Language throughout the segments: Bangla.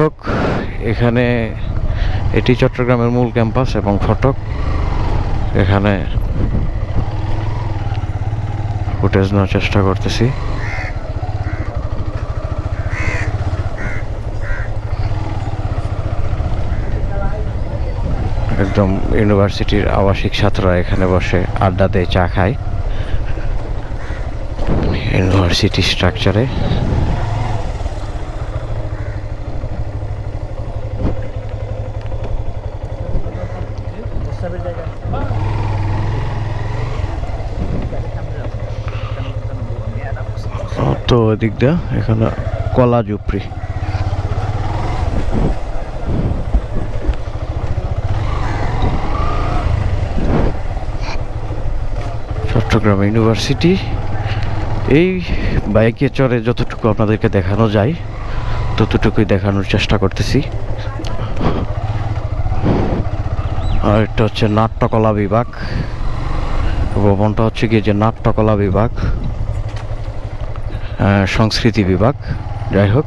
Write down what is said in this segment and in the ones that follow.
হোক, এখানে এটি চট্টগ্রামের মূল ক্যাম্পাস এবং ফটক। এখানে ফুটেজ নেওয়ার চেষ্টা করতেছি। একদম ইউনিভার্সিটির আবাসিক ছাত্ররা এখানে বসে আড্ডা দেয় চা খায়। ইউনিভার্সিটি স্ট্রাকচারে। তো ওদিক দিয়ে এখানে কলা জুপড়ি। চট্টগ্রাম ইউনিভার্সিটি। এই বাইকে চড়ে যতটুকু আপনাদেরকে দেখানো যায়, ততটুকুই দেখানোর চেষ্টা করতেছি। আর এটা হচ্ছে নাট্যকলা বিভাগ। ভবনটা হচ্ছে গিয়ে যে নাট্যকলা বিভাগ সংস্কৃতি বিভাগ, যাই হোক।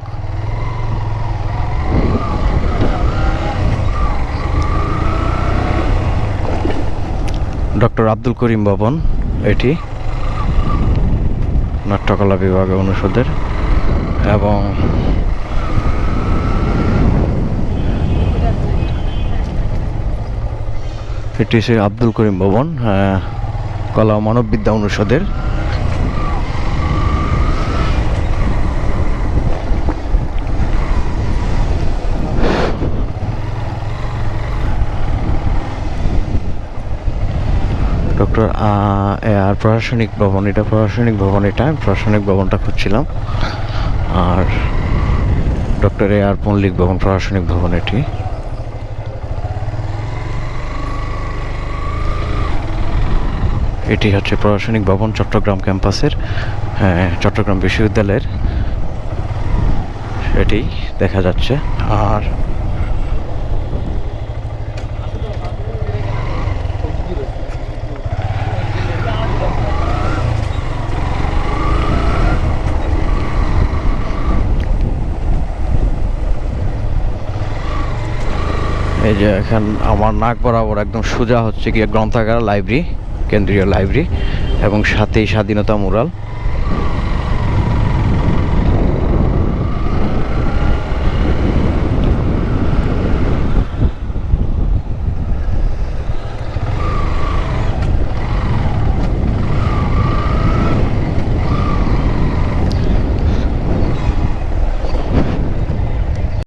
ডক্টর আব্দুল করিম ভবন, এটি নাট্যকলা বিভাগ অনুষদের। এবং এটি সে আব্দুল করিম ভবন কলা মানববিদ্যা অনুষদের। ডক্টর আর প্রশাসনিক ভবন, এটা প্রশাসনিক ভবন, এটা প্রশাসনিক ভবনটা খুঁজছিলাম। আর ডক্টর এ আর পল্লিক ভবন, প্রশাসনিক ভবন এটি। এটি হচ্ছে প্রশাসনিক ভবন চট্টগ্রাম ক্যাম্পাসের হ্যাঁ চট্টগ্রাম বিশ্ববিদ্যালয়ের। এটি দেখা যাচ্ছে। আর এই যে এখন আমার নাক বরাবর একদম সোজা হচ্ছে গিয়ে গ্রন্থাগার, লাইব্রেরি। কেন্দ্রীয় লাইব্রেরি এবং সাথেই স্বাধীনতা মুরাল।